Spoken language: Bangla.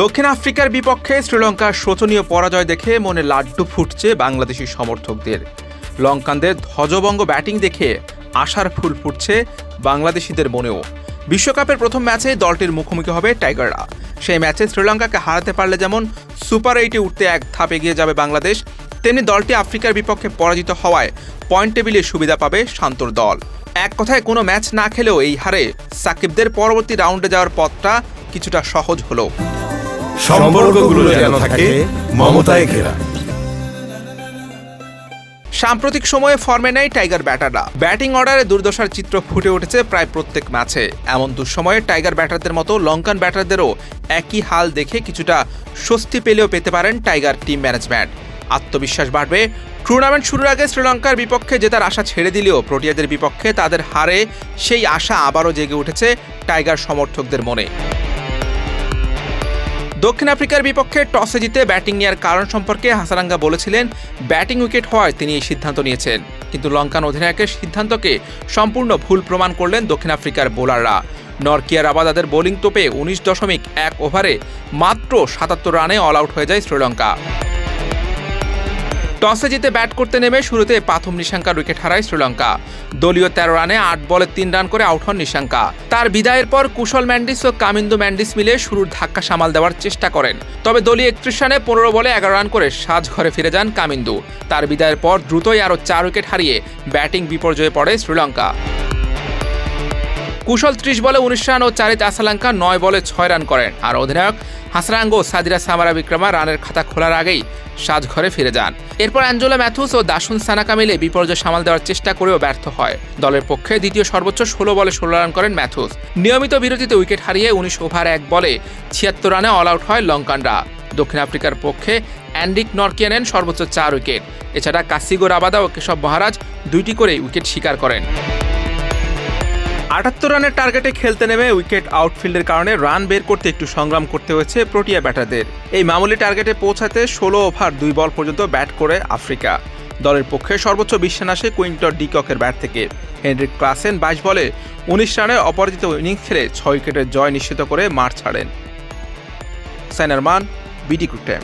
দক্ষিণ আফ্রিকার বিপক্ষে শ্রীলঙ্কার শোচনীয় পরাজয় দেখে মনে লাড্ডু ফুটছে বাংলাদেশি সমর্থকদের। লঙ্কানদের ধ্বজভঙ্গ ব্যাটিং দেখে আশার ফুল ফুটছে বাংলাদেশিদের মনেও। বিশ্বকাপের প্রথম ম্যাচে দলটির মুখোমুখি হবে টাইগাররা। সেই ম্যাচে শ্রীলঙ্কাকে হারাতে পারলে যেমন সুপার এইটে উঠতে এক ধাপ এগিয়ে যাবে বাংলাদেশ, তেমনি দলটি আফ্রিকার বিপক্ষে পরাজিত হওয়ায় পয়েন্ট টেবিলে সুবিধা পাবে শান্তর দল। এক কথায়, কোনো ম্যাচ না খেলেও এই হারে সাকিবদের পরবর্তী রাউন্ডে যাওয়ার পথটা কিছুটা সহজ হলো। সম্পর্কগুলো যেন থাকে মমতায় ঘেরা। সাম্প্রতিক সময়ে ফর্মে নেয় টাইগার ব্যাটাররা। ব্যাটিং অর্ডারে দুর্দশার চিত্র ফুটে উঠেছে প্রায় প্রত্যেক ম্যাচে। এমন দুঃসময়ে টাইগার ব্যাটারদের মতো লঙ্কান ব্যাটারদেরও একই হাল দেখে কিছুটা স্বস্তি পেলেও পেতে পারেন টাইগার টিম ম্যানেজমেন্ট। আত্মবিশ্বাস বাড়বে। টুর্নামেন্ট শুরুর আগে শ্রীলঙ্কার বিপক্ষে জেতার আশা ছেড়ে দিলেও প্রোটিয়াদের বিপক্ষে তাদের হারে সেই আশা আবারও জেগে উঠেছে টাইগার সমর্থকদের মনে। দক্ষিণ আফ্রিকার বিপক্ষে টসে জিতে ব্যাটিং নেওয়ার কারণ সম্পর্কে হাসারাঙ্গা বলেছিলেন, ব্যাটিং উইকেট হওয়ায় তিনি এই সিদ্ধান্ত নিয়েছেন। কিন্তু লঙ্কান অধিনায়কের সিদ্ধান্তকে সম্পূর্ণ ভুল প্রমাণ করলেন দক্ষিণ আফ্রিকার বোলাররা। নরকিয়ার আবাদাদের বোলিং তোপে উনিশ দশমিক এক ওভারে মাত্র সাতাত্তর রানে অল আউট হয়ে যায় শ্রীলঙ্কা। টসে জিতে ব্যাট করতে নেমে শুরুতে প্রথম নিশাঙ্কার উইকেট হারায় শ্রীলঙ্কা। দলীয় তেরো রানে আট বলে তিন রান করে আউট হন নিশাঙ্কা। তার বিদায়ের পর কুশল ম্যান্ডিস ও কামিন্দু ম্যান্ডিস মিলে শুরুর ধাক্কা সামাল দেওয়ার চেষ্টা করেন। তবে দলীয় একত্রিশ রানে পনেরো বলে এগারো রান করে সাজ ঘরে ফিরে যান কামিন্দু। তার বিদায়ের পর দ্রুতই আরও চার উইকেট হারিয়ে ব্যাটিং বিপর্যয়ে পড়ে শ্রীলঙ্কা। কুশল ত্রিশ বলে উনিশ রান ও চারিত আসালাঙ্কা নয় বলে ছয় রান করেন। আর অধিনায়ক হাসরাঙ্গ সাদিরা সামারা বিক্রমা রানের খাতা খোলার আগেই সাজঘরে ফিরে যান। এরপর অ্যাঞ্জোলা ম্যাথুস ও দাসুন সানাকা মিলে বিপর্যয় সামাল দেওয়ার চেষ্টা করেও ব্যর্থ হয়। দলের পক্ষে দ্বিতীয় সর্বোচ্চ ষোলো বলে ষোলো রান করেন ম্যাথুস। নিয়মিত বিরতিতে উইকেট হারিয়ে উনিশ ওভার এক বলে ছিয়াত্তর রানে অল আউট হয় লঙ্কানরা। দক্ষিণ আফ্রিকার পক্ষে অ্যান্ডিক নরকিয়া নেন সর্বোচ্চ চার উইকেট। এছাড়া কাসিগো রাবাদা ও কেশব মহারাজ দুইটি করে উইকেট শিকার করেন। আটাত্তর রানের টার্গেটে খেলতে নেমে উইকেট আউটফিল্ডের কারণে রান বের করতে একটু সংগ্রাম করতে হয়েছে প্রোটিয়া ব্যাটারদের। এই মামুলি টার্গেটে পৌঁছাতে ষোলো ওভার দুই বল পর্যন্ত ব্যাট করে আফ্রিকা। দলের পক্ষে সর্বোচ্চ বিশ আসে কুইন্টর ডিককের ব্যাট থেকে। হেনরিক ক্লাসেন বাইশ বলে উনিশ রানে অপরাজিত ইনিংস খেলে ছয় উইকেটের জয় নিশ্চিত করে মাঠ ছাড়েন। সাইনারমান বিটি ক্রিক টাইম